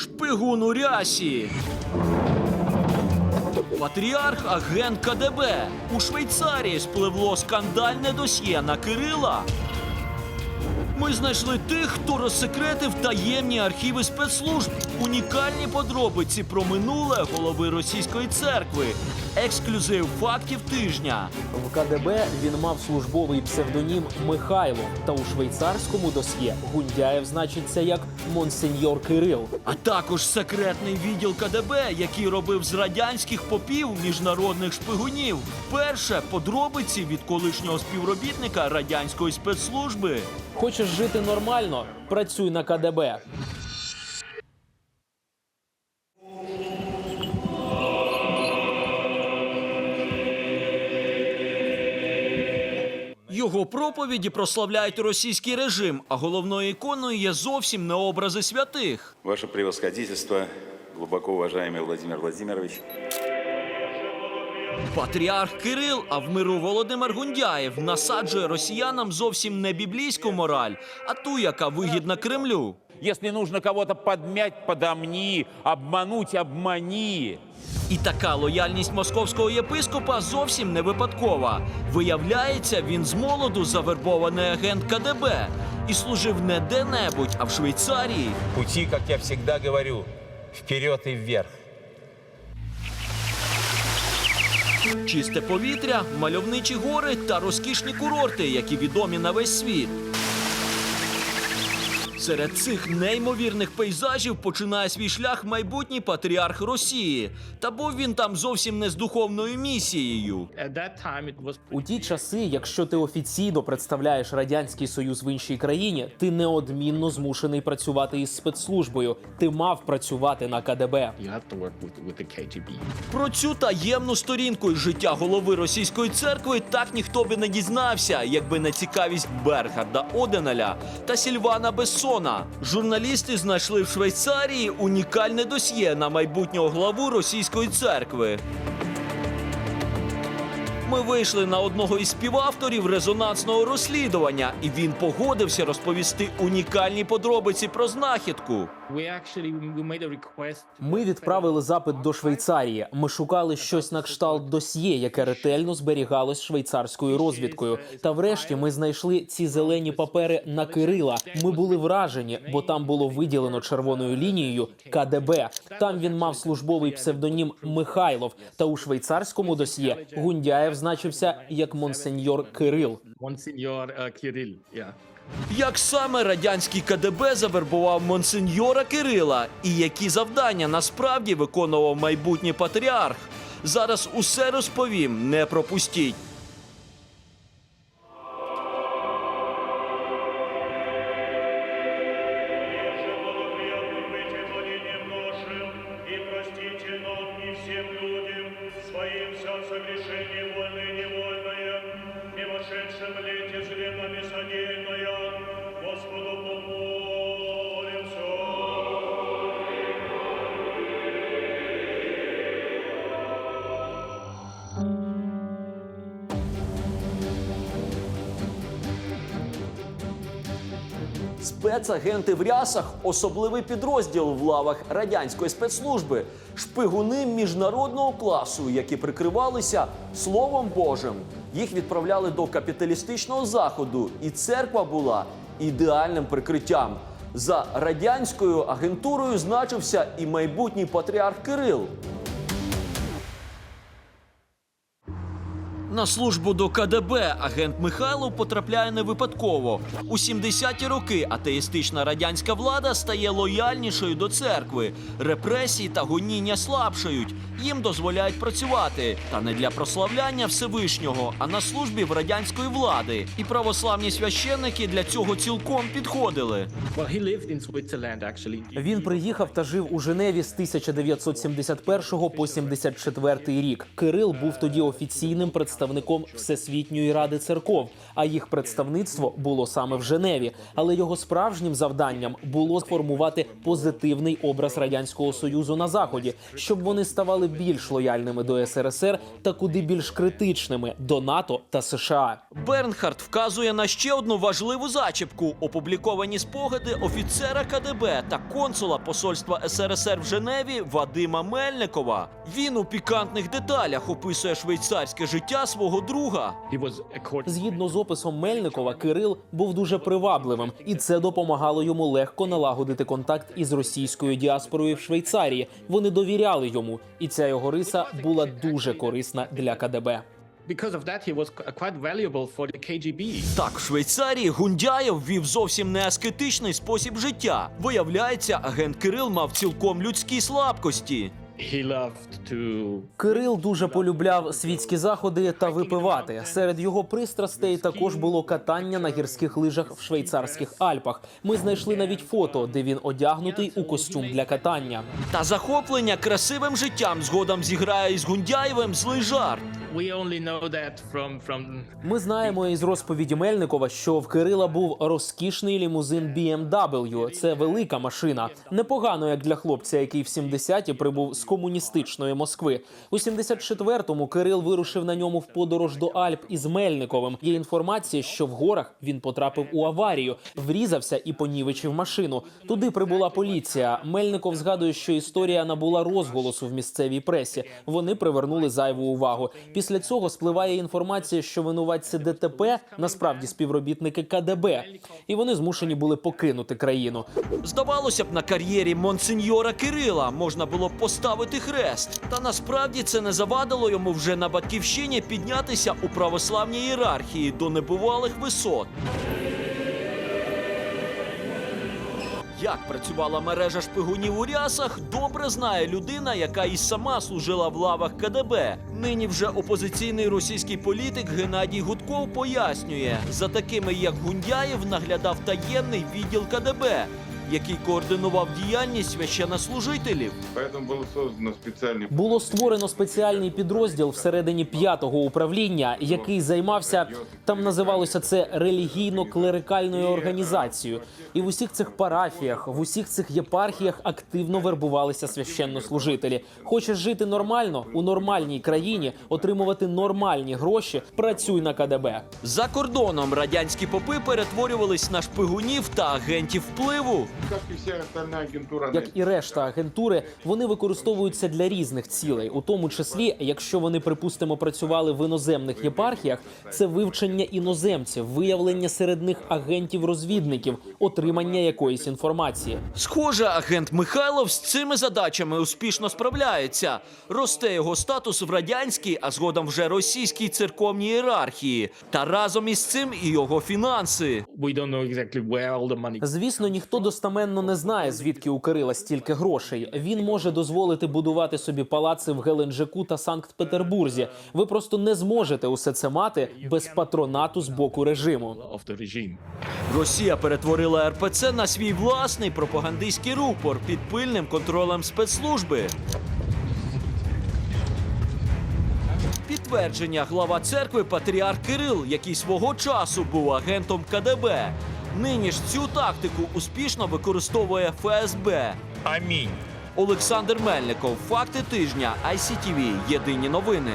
Шпигун у рясі. Патріарх агент КДБ. У Швейцарії спливло скандальне досьє на Кирила. Ми знайшли тих, хто розсекретив таємні архіви спецслужб, унікальні подробиці про минуле голови російської церкви, ексклюзив фактів тижня. В КДБ він мав службовий псевдонім Михайло, та у швейцарському досьє Гундяєв значиться як Монсеньор Кирил. А також секретний відділ КДБ, який робив з радянських попів міжнародних шпигунів. Перше подробиці від колишнього співробітника радянської спецслужби. Хочеш жити нормально? Працюй на КДБ. Його проповіді прославляють російський режим, а головною іконою є зовсім не образи святих. Ваше превосходительство, глубоко уважаємий Владимир Владимирович, Патріарх Кирил, а в миру Володимир Гундяєв насаджує росіянам зовсім не біблійську мораль, а ту, яка вигідна Кремлю. Если нужно кого-то подмять, подомни, обмануть, обмани. І така лояльність московського єпископа зовсім не випадкова. Виявляється, він з молоду завербований агент КДБ і служив не де-небудь, а в Швейцарії. Пути, как я всегда говорю, вперед и вверх. Чисте повітря, мальовничі гори та розкішні курорти, які відомі на весь світ. Серед цих неймовірних пейзажів починає свій шлях майбутній патріарх Росії. Та був він там зовсім не з духовною місією. У ті часи, якщо ти офіційно представляєш радянський союз в іншій країні, ти неодмінно змушений працювати із спецслужбою. Ти мав працювати на КДБ. you have with, with KGB. Про цю таємну сторінку із життя голови російської церкви так ніхто би не дізнався, якби не цікавість Берхарда Оденаля та Сільвана Бессона. Журналісти знайшли в Швейцарії унікальне досьє на майбутнього главу російської церкви. Ми вийшли на одного із співавторів резонансного розслідування, і він погодився розповісти унікальні подробиці про знахідку. We actually we made a request. Ми відправили запит до Швейцарії. Ми шукали щось на кшталт досьє, яке ретельно зберігалось швейцарською розвідкою. Та врешті ми знайшли ці зелені папери на Кирила. Ми були вражені, бо там було виділено червоною лінією КДБ. Там він мав службовий псевдонім Михайлов. Та у швейцарському досьє Гундяєв значився як Монсеньор Кирил. Uh, Kirill. Yeah. Як саме радянський КДБ завербував монсеньора Кирила і які завдання насправді виконував майбутній патріарх? Зараз усе розповім, не пропустіть. согрешение вольное и невольное, и вошедшим в лете зле нами Спецагенти в рясах особливий підрозділ в лавах радянської спецслужби, шпигуни міжнародного класу, які прикривалися Словом Божим. Їх відправляли до капіталістичного заходу, і церква була ідеальним прикриттям. За радянською агентурою значився і майбутній патріарх Кирил. На службу до КДБ агент Михайлов потрапляє не випадково. У 70-ті роки атеїстична радянська влада стає лояльнішою до церкви. Репресії та гоніння слабшають. Їм дозволяють працювати. Та не для прославляння Всевишнього, а на службі в радянської влади. І православні священники для цього цілком підходили. Він приїхав та жив у Женеві з 1971 по 74 рік. Кирил був тоді офіційним представником представником Всесвітньої ради церков, а їх представництво було саме в Женеві. Але його справжнім завданням було сформувати позитивний образ радянського союзу на заході, щоб вони ставали більш лояльними до СРСР та куди більш критичними до НАТО та США. Бернхард вказує на ще одну важливу зачіпку: опубліковані спогади офіцера КДБ та консула посольства СРСР в Женеві Вадима Мельникова. Він у пікантних деталях описує швейцарське життя свого друга. Згідно з описом Мельникова, Кирил був дуже привабливим, і це допомагало йому легко налагодити контакт із російською діаспорою в Швейцарії. Вони довіряли йому, і ця його риса була дуже корисна для КДБ. Так, в Швейцарії Гундяєв вів зовсім не аскетичний спосіб життя. Виявляється, агент Кирил мав цілком людські слабкості. He loved to Кирил дуже полюбляв світські заходи та випивати. Серед його пристрастей також було катання на гірських лижах в швейцарських Альпах. Ми знайшли навіть фото, де він одягнутий у костюм для катання. Та захоплення красивим життям згодом зіграє із Гундяєвим злий жарт. Ми знаємо із розповіді Мельникова, що в Кирила був розкішний лімузин BMW. Це велика машина. Непогано, як для хлопця, який в 70-ті прибув з комуністичної Москви. У 74-му Кирил вирушив на ньому в подорож до Альп із Мельниковим. Є інформація, що в горах він потрапив у аварію, врізався і понівечив машину. Туди прибула поліція. Мельников згадує, що історія набула розголосу в місцевій пресі. Вони привернули зайву увагу. Після цього спливає інформація, що винуватці ДТП насправді співробітники КДБ, і вони змушені були покинути країну. Здавалося б, на кар'єрі монсеньора Кирила можна було поставити хрест. Та насправді це не завадило йому вже на батьківщині піднятися у православній ієрархії до небувалих висот. Як працювала мережа шпигунів у рясах, добре знає людина, яка і сама служила в лавах КДБ. Нині вже опозиційний російський політик Геннадій Гудков пояснює, за такими як Гундяєв наглядав таємний відділ КДБ, який координував діяльність священнослужителів. Поэтому было создано специальный Було створено спеціальний підрозділ всередині п'ятого управління, який займався там називалося це релігійно-клерикальною організацією. І в усіх цих парафіях, в усіх цих єпархіях активно вербувалися священнослужителі. Хочеш жити нормально у нормальній країні, отримувати нормальні гроші. Працюй на КДБ. За кордоном радянські попи перетворювались на шпигунів та агентів впливу. как и вся остальная агентура. як і решта агентури, вони використовуються для різних цілей, у тому числі, якщо вони, припустимо, працювали в іноземних єпархіях, це вивчення іноземців, виявлення серед них агентів-розвідників, отримання якоїсь інформації. Схоже, агент Михайлов з цими задачами успішно справляється. Росте його статус в радянській, а згодом вже російській церковній ієрархії. Та разом із цим і його фінанси. Звісно, ніхто достаменно не знає, звідки у Кирила стільки грошей. Він може дозволити будувати собі палаци в Геленджику та Санкт-Петербурзі. Ви просто не зможете усе це мати без патронату з боку режиму. Росія перетворила РПЦ на свій власний пропагандистський рупор під пильним контролем спецслужби. Підтвердження глава церкви Патріарх Кирил, який свого часу був агентом КДБ. Нині ж цю тактику успішно використовує ФСБ. Амінь. Олександр Мельников, факти тижня, ICTV, Єдині новини.